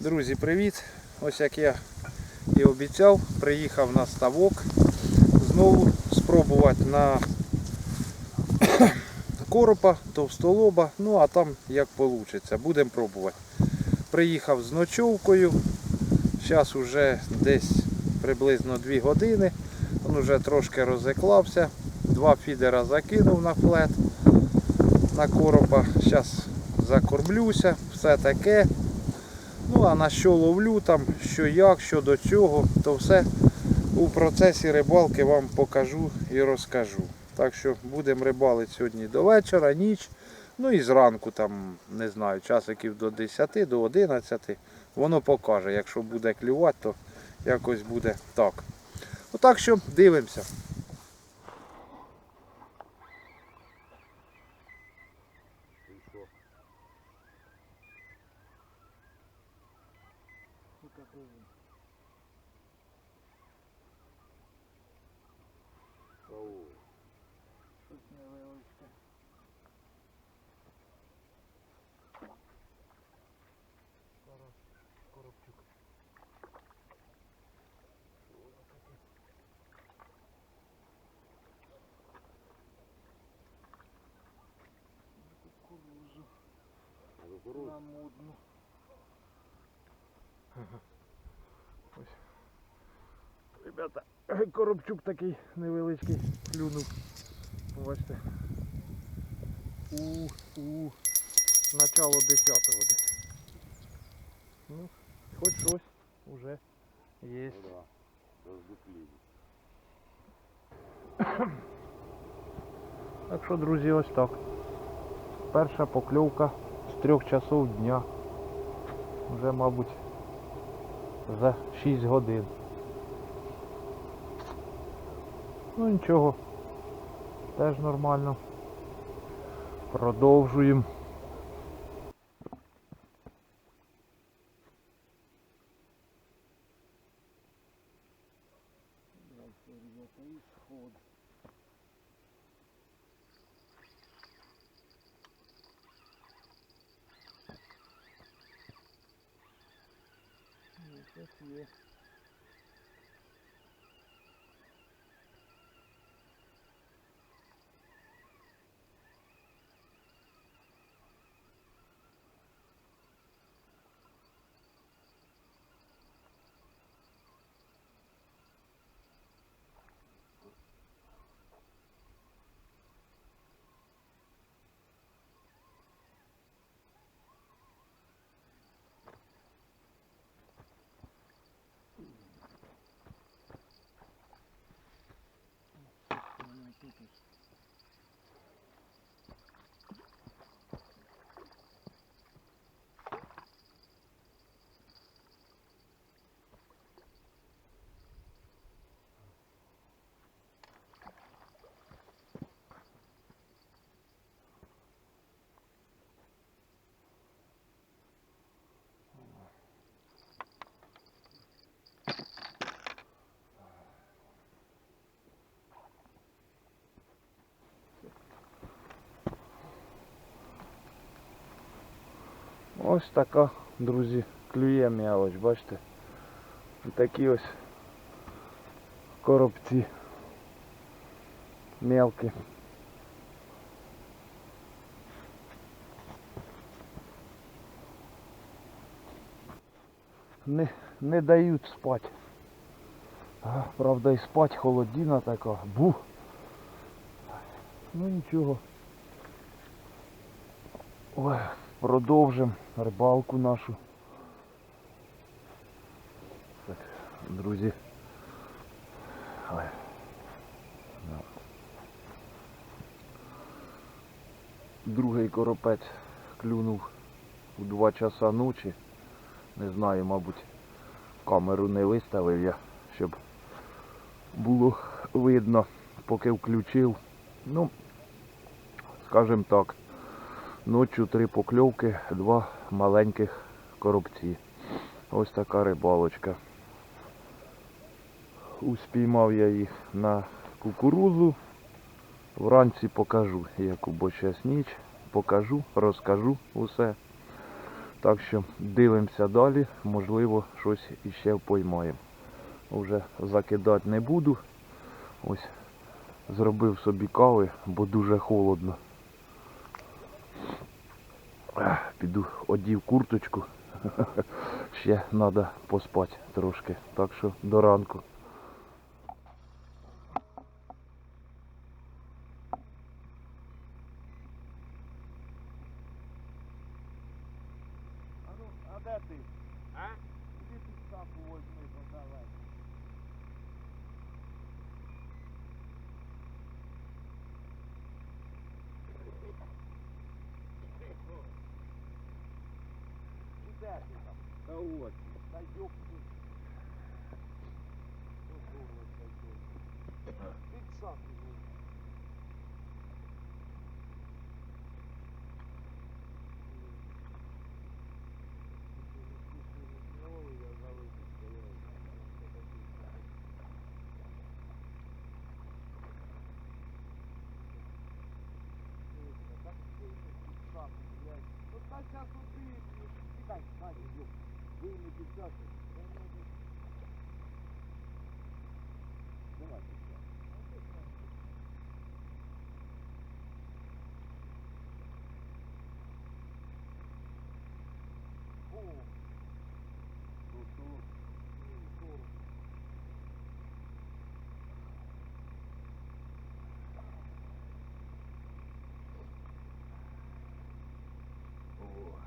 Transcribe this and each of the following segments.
Друзі, привіт! Ось як я і обіцяв, приїхав на ставок. Знову спробувати на коропа, товстолоба, ну а там як вийде, будемо пробувати. Приїхав з ночовкою, зараз вже десь приблизно 2 години, він вже трошки розіклався, два фідера закинув на флет на коропа, зараз закормлюся, все таке. Ну а на що ловлю там, що як, що до чого, то все у процесі рибалки вам покажу і розкажу. Так що будемо рибалити сьогодні до вечора, ніч, ну і зранку там, не знаю, часиків до 10, до 11. Воно покаже. Якщо буде клювати, то якось буде так. Отак що дивимося. кругом. Ау. Тут невеличка. Зараз коробчик. Кукурузу. На модну. Ага. Ребята, коробчук такий невеличкий клюнув. Бачите. У, у начало 10-го десь. Ну, хоч щось уже є. Так що, друзі, ось так. Перша покльовка з трьох часов дня. Вже, мабуть, за 6 годин. Ну нічого. Теж нормально. Продовжуємо. Ось така, друзі, клює м'ялоч, бачите? Такі ось коробці мелкі. Не, не дають спати. Правда і спать холодина така. Бу. Ну нічого. Ой, продовжимо рибалку нашу. Так, друзі. Другий коропець клюнув у 2 часа ночі. Не знаю, мабуть, камеру не виставив я, щоб було видно, поки включив. Ну, скажімо так, ночі три покльовки, два маленьких коробці. Ось така рибалочка. Успіймав я їх на кукурузу. Вранці покажу, яку бо щас ніч. Покажу, розкажу усе. Так що дивимося далі, можливо, щось іще поймаємо. Уже закидати не буду. Ось зробив собі кави, бо дуже холодно. Піду одів курточку. Ще треба поспати трошки. Так що до ранку. А ну, а де ти? А? Іди підставку возьми, подавай. І де ти там? Та от. Та ёпну.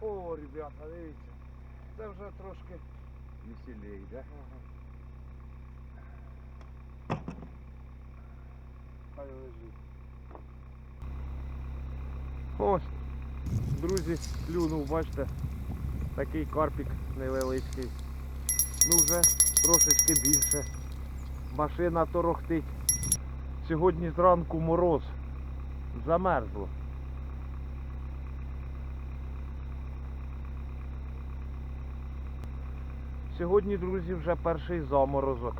О, ребята, дивіться. Це вже трошки. Веселей, да? Хай лежить. Ось, друзі, клюнув, бачите, такий карпік невеличкий. Ну вже трошечки більше. Машина торохтить. Сьогодні зранку мороз. Замерзло. Сьогодні, друзі, вже перший заморозок.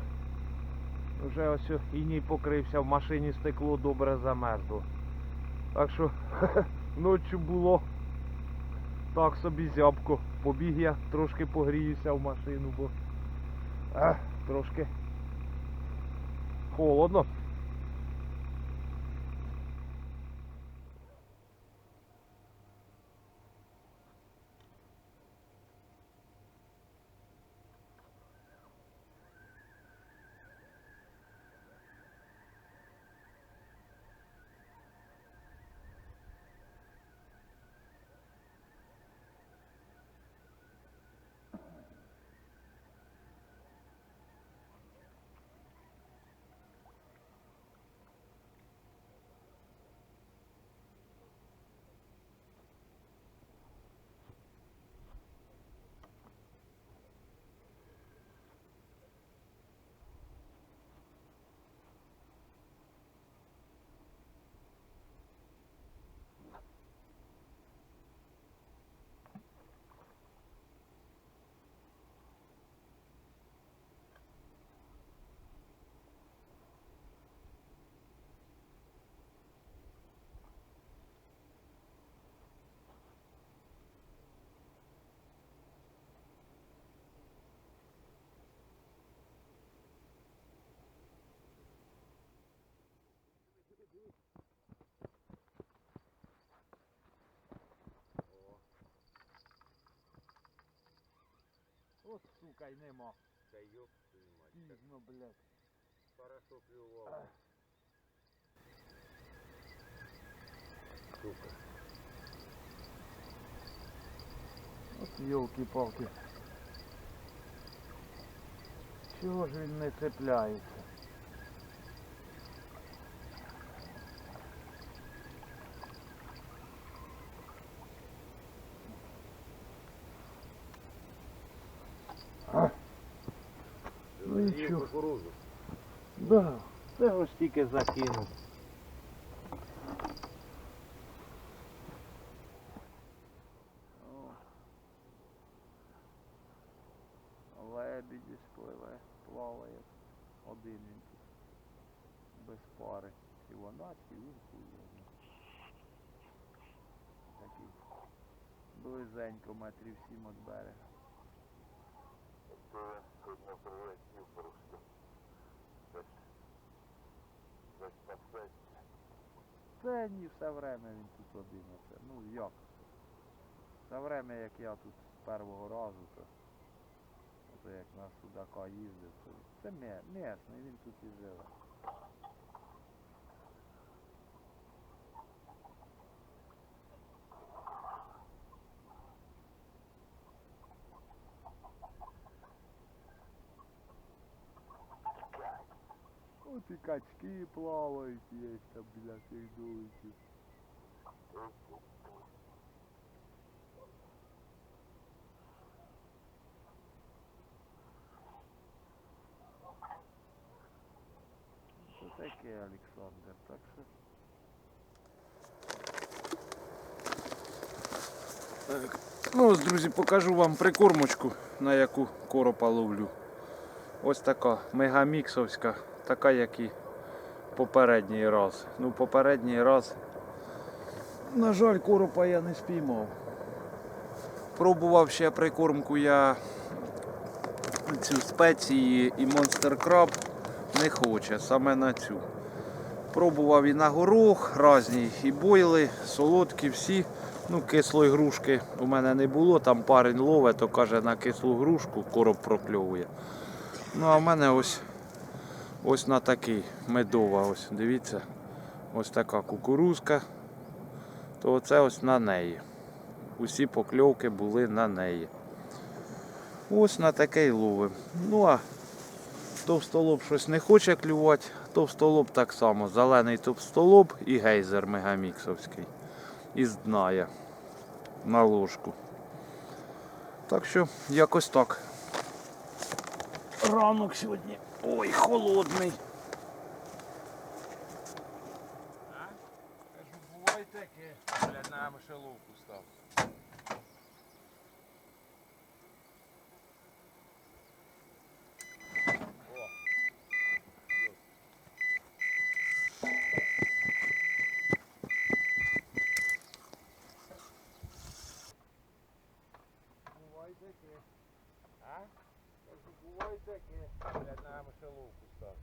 Вже ось іній покрився, в машині стекло добре замерзло. Так що ночі було так собі зябко. Побіг я трошки погріюся в машину, бо ех, трошки холодно. От сука й нема. Та йоп твою мать. так Пізно, блядь. Хорошо клювало. Сука. От йолки-палки. Чого ж він не цепляється? Нічого. кукурузу. да, це ось тільки закинув. О. Лебеді спливе, плаває один він тут. Без пари. І вона, чи він хуй. Такий близенько, метрів сім від берега. Не прилетів просто. Десь, десь. Це ні, все время він тут один. Оце. Ну як? Все время, як я тут з першого разу, то як на Судака їздив, то це місний, він тут і живе. От і качки плавають, є там біля цих дуликів. Що таке, Олександр? Так що. Так. Ну ось, друзі, покажу вам прикормочку, на яку коропа ловлю. Ось така мегаміксовська, така як і попередній раз. Ну, попередній раз, на жаль, коропа я не спіймав. Пробував ще прикормку я цю спеції і Monster Crab не хоче, саме на цю. Пробував і на горох різні, і бойли, солодкі всі. Ну, кислої грушки у мене не було, там парень ловить, то каже на кислу грушку короб прокльовує. Ну а в мене ось ось на такий медова, ось дивіться, ось така кукурузка. То оце ось на неї. Усі покльовки були на неї. Ось на такий ловим. Ну а товстолоб щось не хоче клювати, товстолоб так само. Зелений товстолоб і гейзер мегаміксовський. Із дна я на ложку. Так що якось так. Ранок сьогодні. Ой, холодний. Кажу, буває таке. Блядь, на мишеловку став. Буває таке. А? Кажу, буває таке. Блядь, на мишеловку став.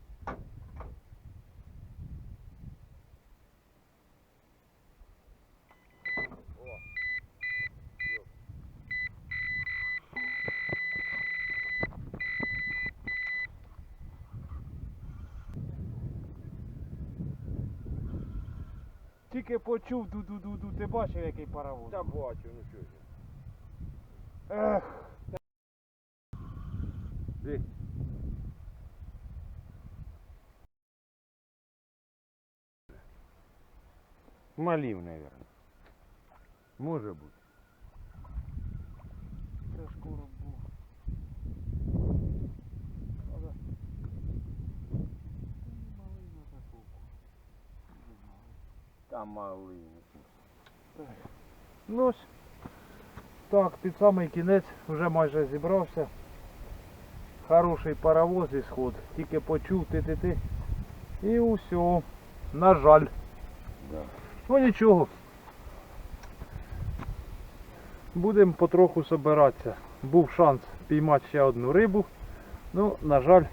О. Йоп. Тільки почув ду-ду-ду-ду, ти бачив, який паровоз? Та бачу, ну що ж. Ех. Ти. Малів, мабуть. Може бути. Це ж короб був. Але... Малий на закупку. Там малий. Ну ось. Так, під самий кінець вже майже зібрався. Хороший паровоз і сход. Тільки почув ти-ти-ти. І усе. На жаль. Да. Ну нічого. Будемо потроху собиратися. Був шанс піймати ще одну рибу. Ну, на жаль,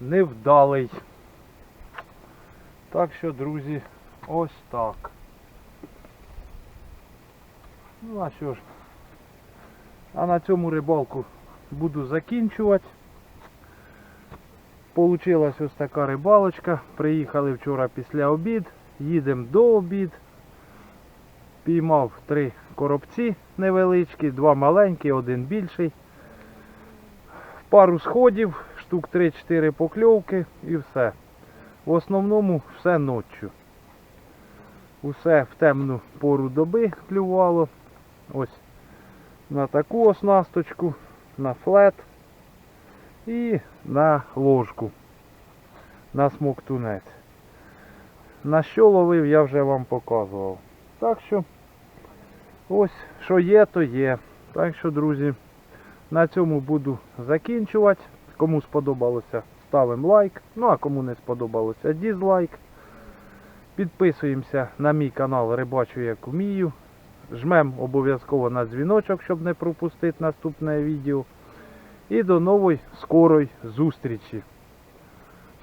невдалий. Так що, друзі, ось так. Ну а що ж. А на цьому рибалку буду закінчувати. Получилась ось така рибалочка. Приїхали вчора після обід. Їдемо до обід. Піймав три коробці невеличкі, два маленькі, один більший. Пару сходів, штук 3-4 покльовки і все. В основному все ноччю. Усе в темну пору доби клювало. Ось на таку оснасточку, на флет і на ложку, на смоктунець. На що ловив, я вже вам показував. Так що, ось, що є, то є. Так що, друзі, на цьому буду закінчувати. Кому сподобалося, ставимо лайк. Ну а кому не сподобалося, дізлайк. Підписуємося на мій канал Рибачу як вмію. Жмем обов'язково на дзвіночок, щоб не пропустити наступне відео. І до нової скорої зустрічі.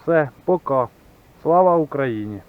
Все, пока. Слава Україні!